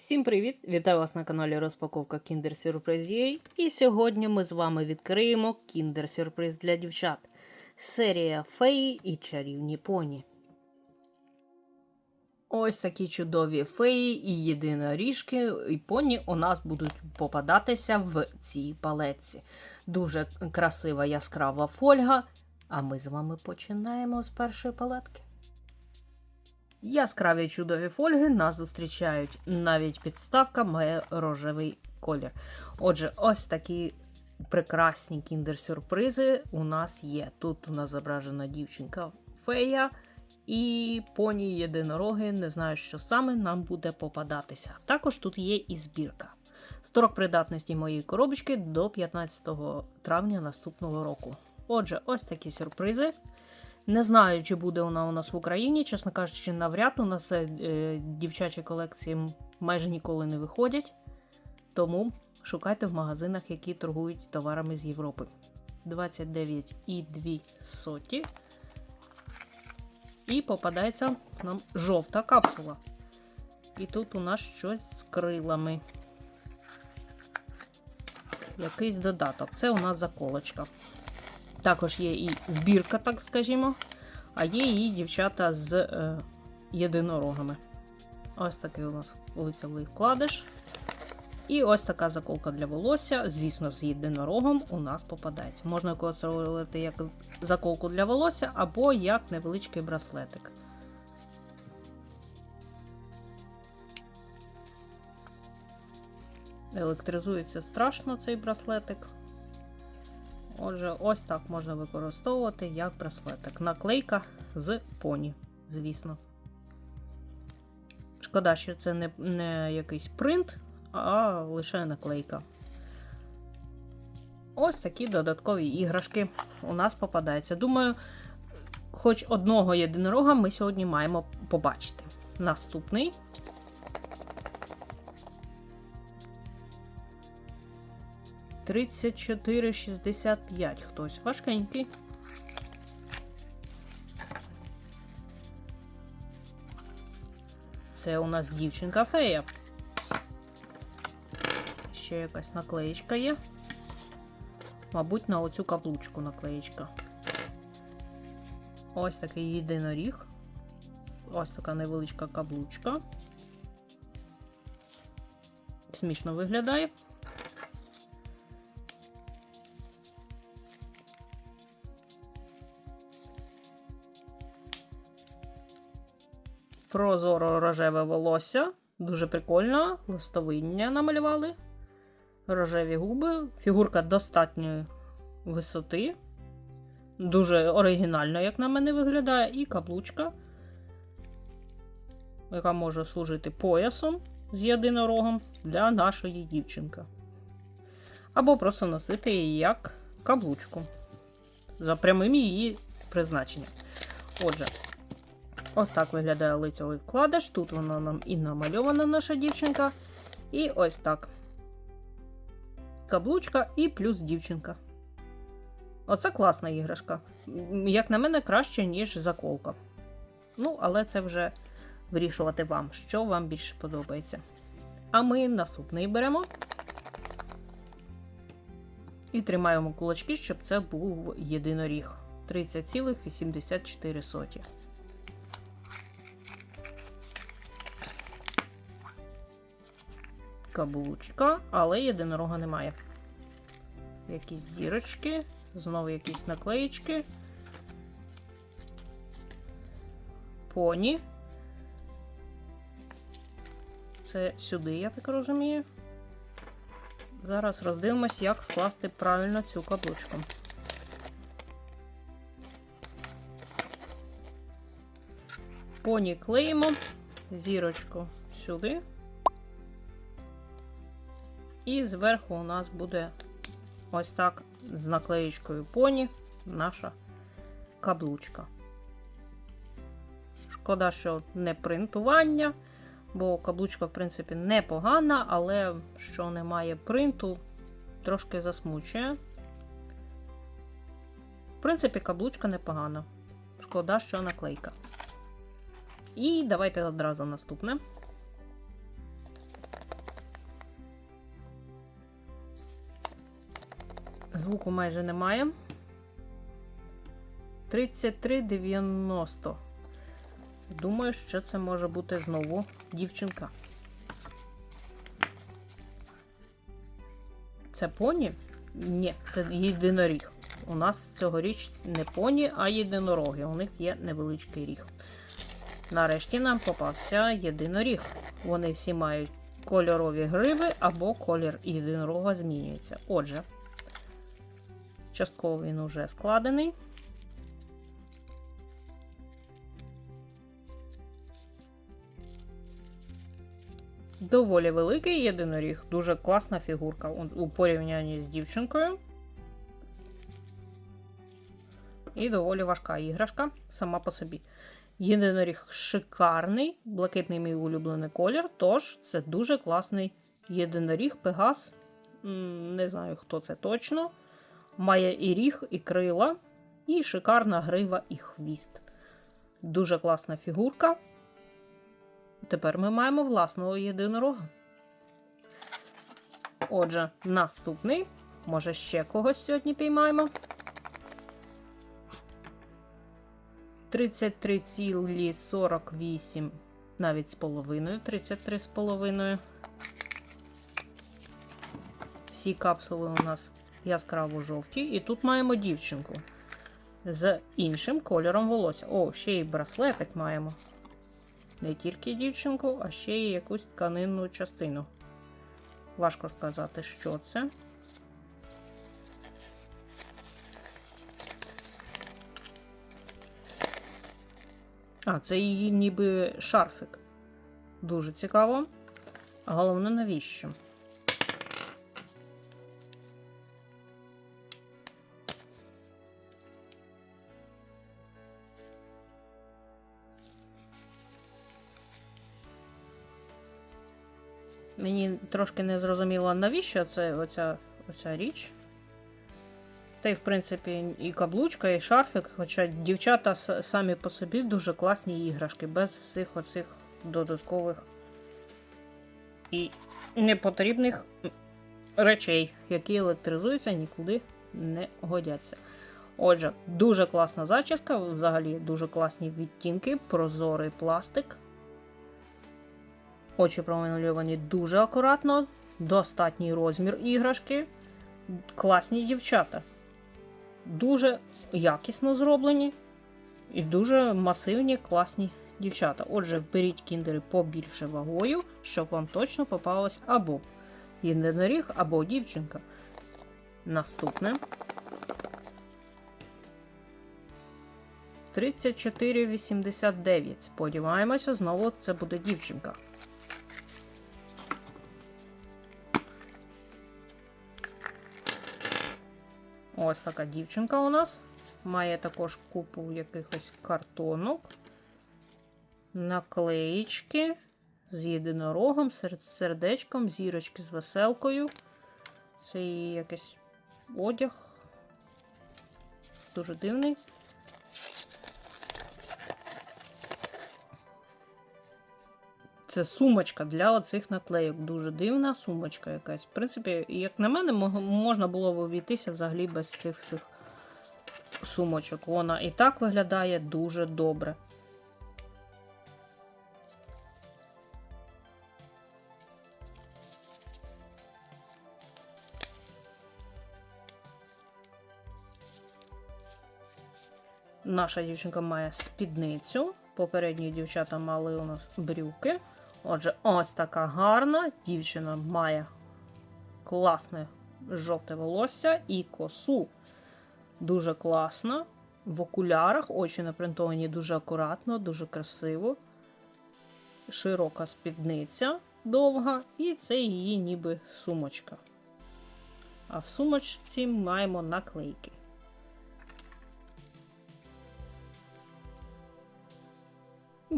Всім привіт! Вітаю вас на каналі Розпаковка Kinder Surprise UA. І сьогодні ми з вами відкриємо Kinder Surprise для дівчат. Серія Феї і чарівні поні. Ось такі чудові феї і єдиноріжки і поні у нас будуть попадатися в цій палетці. Дуже красива яскрава фольга. А ми з вами починаємо з першої палетки. Яскраві чудові фольги нас зустрічають. Навіть підставка має рожевий колір. Отже, ось такі прекрасні кіндер-сюрпризи у нас є. Тут у нас зображена дівчинка фея і поні єдинороги. Не знаю, що саме нам буде попадатися. Також тут є і збірка. Строк придатності моєї коробочки до 15 травня наступного року. Отже, ось такі сюрпризи. Не знаю, чи буде вона у нас в Україні. Чесно кажучи, навряд у нас е, дівчачі колекції майже ніколи не виходять. Тому шукайте в магазинах, які торгують товарами з Європи. 29,2 соті. І попадається нам жовта капсула. І тут у нас щось з крилами. Якийсь додаток. Це у нас заколочка. Також є і збірка, так скажімо, а є і дівчата з е, єдинорогами. Ось такий у нас лицевий вкладиш. І ось така заколка для волосся, звісно, з єдинорогом у нас попадається. Можна використовувати як заколку для волосся або як невеличкий браслетик. Електризується страшно цей браслетик. Отже, ось так можна використовувати як браслетик. Наклейка з поні, звісно. Шкода, що це не, не якийсь принт, а лише наклейка. Ось такі додаткові іграшки у нас попадаються. Думаю, хоч одного єдинорога ми сьогодні маємо побачити. Наступний. Тридцять чотири шістдесят п'ять. Хтось важкенький. Це у нас дівчинка фея. Ще якась наклеєчка є. Мабуть, на оцю каблучку наклеєчка. Ось такий єдиноріг. Ось така невеличка каблучка. Смішно виглядає. Прозоро рожеве волосся. Дуже прикольно. Листовиння намалювали. Рожеві губи. Фігурка достатньої висоти. Дуже оригінально, як на мене, виглядає. І каблучка, яка може служити поясом з єдинорогом для нашої дівчинки. Або просто носити її як каблучку. За прямим її призначенням. Отже. Ось так виглядає лицевий вкладиш. Тут вона нам і намальована наша дівчинка. І ось так. Каблучка і плюс дівчинка. Оце класна іграшка. Як на мене, краще, ніж заколка. Ну, але це вже вирішувати вам, що вам більше подобається. А ми наступний беремо. І тримаємо кулачки, щоб це був єдиноріг. 30,84. Каблучка, але єдинорога немає. Якісь зірочки, знову якісь наклеїчки. Поні. Це сюди, я так розумію. Зараз роздивимось, як скласти правильно цю каблучку. Поні клеїмо, зірочку сюди. І зверху у нас буде ось так з наклеєчкою поні наша каблучка. Шкода, що не принтування, бо каблучка, в принципі, непогана, але що немає принту, трошки засмучує. В принципі, каблучка непогана. Шкода, що наклейка. І давайте одразу наступне. Звуку майже немає. 33,90. Думаю, що це може бути знову дівчинка. Це поні? Ні, це єдиноріг. У нас цьогоріч не поні, а єдинороги. У них є невеличкий ріг. Нарешті нам попався єдиноріг. Вони всі мають кольорові гриби або колір єдинорога змінюється. Отже, частково він уже складений. Доволі великий єдиноріг, дуже класна фігурка у- порівнянні з дівчинкою. І доволі важка іграшка сама по собі. Єдиноріг шикарний, блакитний мій улюблений колір, тож це дуже класний єдиноріг, пегас. Не знаю, хто це точно. Має і ріг, і крила, і шикарна грива і хвіст. Дуже класна фігурка. Тепер ми маємо власного єдинорога. Отже, наступний. Може, ще когось сьогодні піймаємо. 33,48, навіть з половиною, 33 з половиною. Всі капсули у нас яскраво жовті. І тут маємо дівчинку з іншим кольором волосся. О, ще й браслетик маємо. Не тільки дівчинку, а ще й якусь тканинну частину. Важко сказати, що це. А, це її ніби шарфик. Дуже цікаво. Головне, навіщо? Мені трошки не зрозуміло, навіщо це оця, оця річ. Та й, в принципі, і каблучка, і шарфик, хоча дівчата самі по собі дуже класні іграшки, без всіх оцих додаткових і непотрібних речей, які електризуються, нікуди не годяться. Отже, дуже класна зачіска, взагалі дуже класні відтінки, прозорий пластик. Очі промальовані дуже акуратно, достатній розмір іграшки. Класні дівчата. Дуже якісно зроблені і дуже масивні, класні дівчата. Отже, беріть кіндери побільше вагою, щоб вам точно попалось або єдиноріг, або дівчинка. Наступне. 34,89. Сподіваємося, знову це буде дівчинка. Ось така дівчинка у нас. Має також купу якихось картонок, наклеїчки з єдинорогом, сердечком, зірочки з веселкою. Це її якийсь одяг. Дуже дивний. Це сумочка для оцих наклейок. Дуже дивна сумочка якась. В принципі, як на мене, можна було б обійтися взагалі без цих всіх сумочок. Вона і так виглядає дуже добре. Наша дівчинка має спідницю. Попередні дівчата мали у нас брюки. Отже, ось така гарна. Дівчина має класне жовте волосся і косу. Дуже класно. В окулярах очі напринтовані дуже акуратно, дуже красиво. Широка спідниця довга, і це її ніби сумочка. А в сумочці маємо наклейки.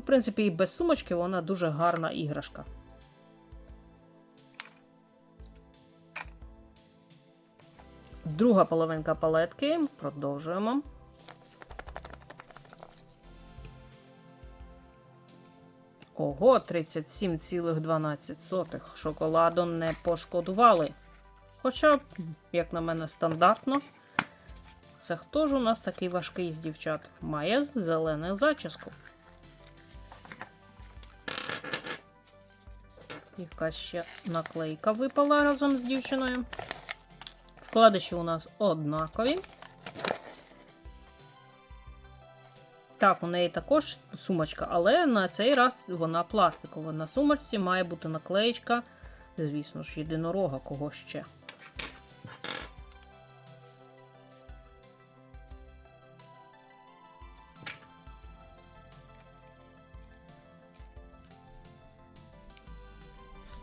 В принципі, і без сумочки вона дуже гарна іграшка. Друга половинка палетки. Продовжуємо. Ого, 37,12. Шоколаду не пошкодували. Хоча, як на мене, стандартно. Це хто ж у нас такий важкий з дівчат? Має зелену зачіску. Якась ще наклейка випала разом з дівчиною. Вкладиші у нас однакові. Так, у неї також сумочка, але на цей раз вона пластикова. На сумочці має бути наклеєчка, звісно ж, єдинорога кого ще.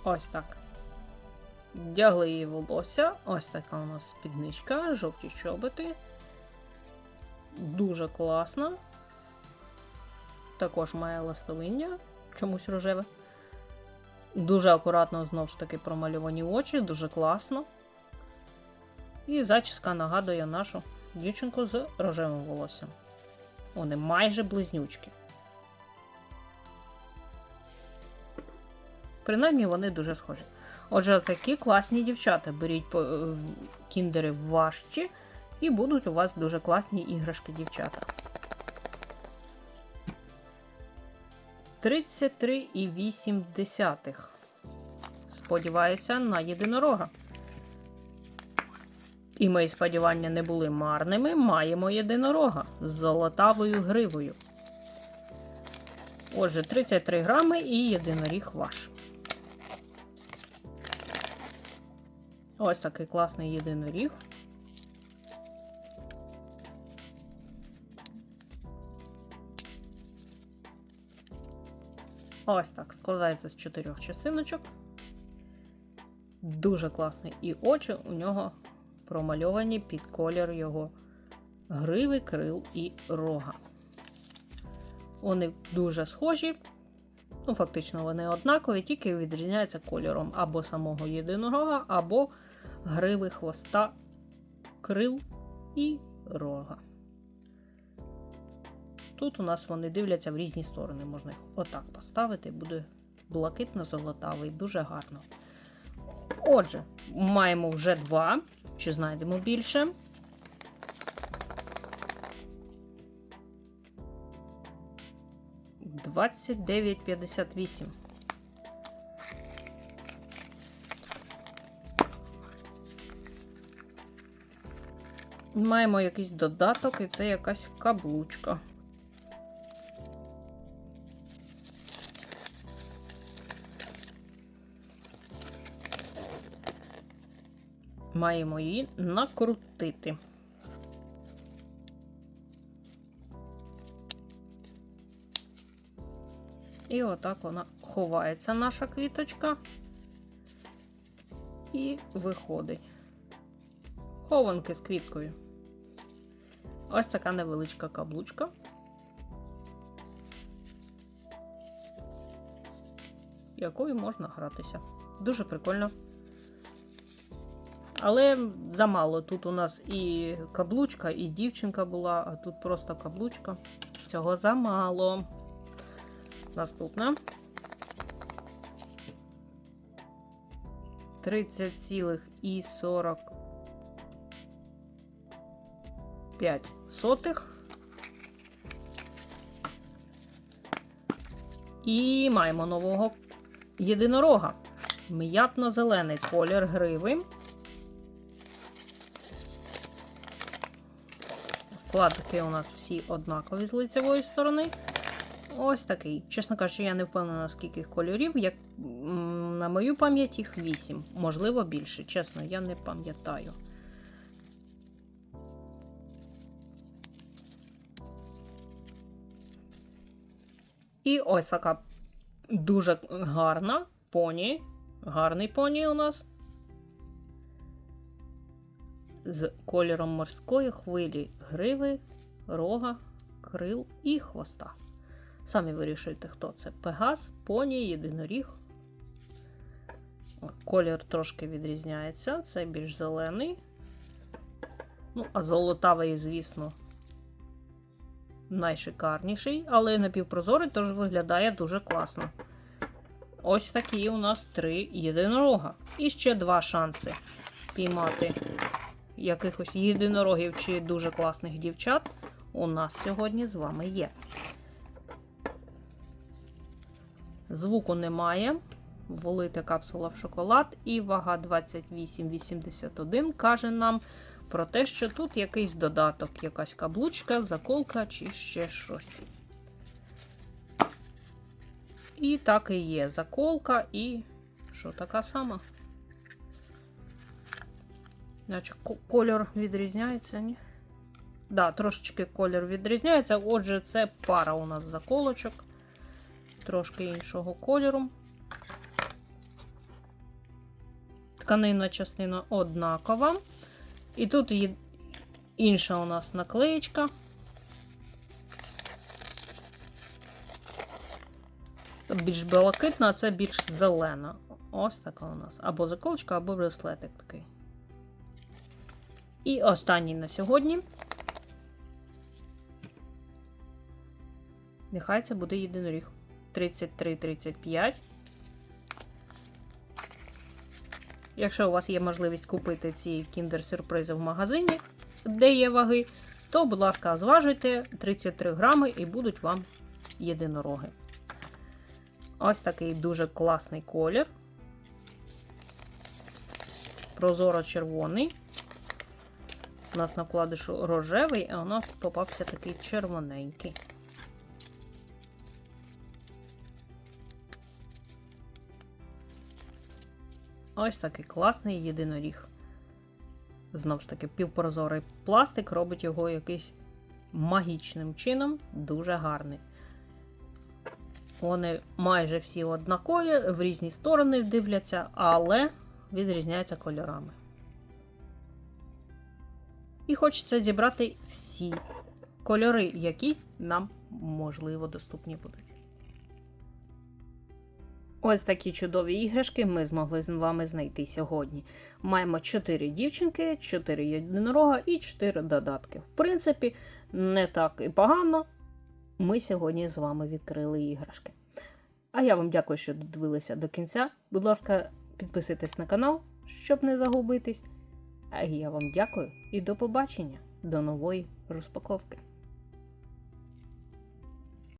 Ось так. Вдягли її волосся. Ось така у нас спідничка, жовті чоботи. Дуже класно. Також має ластовиння, чомусь рожеве. Дуже акуратно, знову ж таки, промальовані очі, дуже класно. І зачіска нагадує нашу дівчинку з рожевим волоссям. Вони майже близнючки. Принаймні вони дуже схожі. Отже, такі класні дівчата. Беріть е, кіндери важчі, і будуть у вас дуже класні іграшки дівчата. 33,8. Сподіваюся на єдинорога. І мої сподівання не були марними. Маємо єдинорога з золотавою гривою. Отже, 33 грами і єдиноріг ваш. Ось такий класний єдиноріг. Ось так складається з чотирьох частиночок. Дуже класний. І очі у нього промальовані під колір його гриви, крил і рога. Вони дуже схожі. Ну, фактично, вони однакові, тільки відрізняються кольором або самого єдинорога, або гриви хвоста, крил і рога. Тут у нас вони дивляться в різні сторони. Можна їх отак поставити, буде блакитно-золотавий, дуже гарно. Отже, маємо вже два. Чи знайдемо більше? Двадцять Маємо якийсь додаток, і це якась каблучка. Маємо її накрутити. І отак вона ховається, наша квіточка, і виходить. Хованки з квіткою. Ось така невеличка каблучка. Якою можна гратися. Дуже прикольно. Але замало. Тут у нас і каблучка, і дівчинка була, а тут просто каблучка. Цього замало. Наступна. 30,45 сотих. І маємо нового єдинорога. М'ятно-зелений колір гриви. Вкладки у нас всі однакові з лицевої сторони. Ось такий. Чесно кажучи, я не впевнена, скільки кольорів. Як на мою пам'ять їх 8, можливо, більше. Чесно, я не пам'ятаю. І ось така дуже гарна поні. Гарний поні у нас. З кольором морської хвилі гриви, рога, крил і хвоста. Самі вирішуєте, хто це. Пегас, поні, єдиноріг. Колір трошки відрізняється. Це більш зелений. Ну, а золотавий, звісно, найшикарніший, але напівпрозорий, тож виглядає дуже класно. Ось такі у нас три єдинорога. І ще два шанси спіймати якихось єдинорогів чи дуже класних дівчат, у нас сьогодні з вами є. Звуку немає. Влита капсула в шоколад і вага 2881 каже нам про те, що тут якийсь додаток, якась каблучка, заколка чи ще щось. І так і є заколка, і що така сама? Значить, кольор відрізняється, ні? Да, трошечки кольор відрізняється. Отже, це пара у нас заколочок. Трошки іншого кольору. Тканинна частина однакова. І тут є інша у нас наклеєчка. Більш блакитна, а це більш зелена. Ось така у нас. Або заколочка, або браслетик такий. І останній на сьогодні. Нехай це буде єдиноріг. 33-35. Якщо у вас є можливість купити ці кіндер-сюрпризи в магазині, де є ваги, то, будь ласка, зважуйте 33 грами і будуть вам єдинороги. Ось такий дуже класний колір. Прозоро-червоний. У нас на вкладишу рожевий, а у нас попався такий червоненький. Ось такий класний єдиноріг. Знову ж таки, півпрозорий пластик робить його якийсь магічним чином, дуже гарний. Вони майже всі однакові, в різні сторони дивляться, але відрізняються кольорами. І хочеться зібрати всі кольори, які нам, можливо, доступні будуть. Ось такі чудові іграшки ми змогли з вами знайти сьогодні. Маємо 4 дівчинки, 4 єдинорога і 4 додатки. В принципі, не так і погано. Ми сьогодні з вами відкрили іграшки. А я вам дякую, що додивилися до кінця. Будь ласка, підписуйтесь на канал, щоб не загубитись. А я вам дякую і до побачення, до нової розпаковки.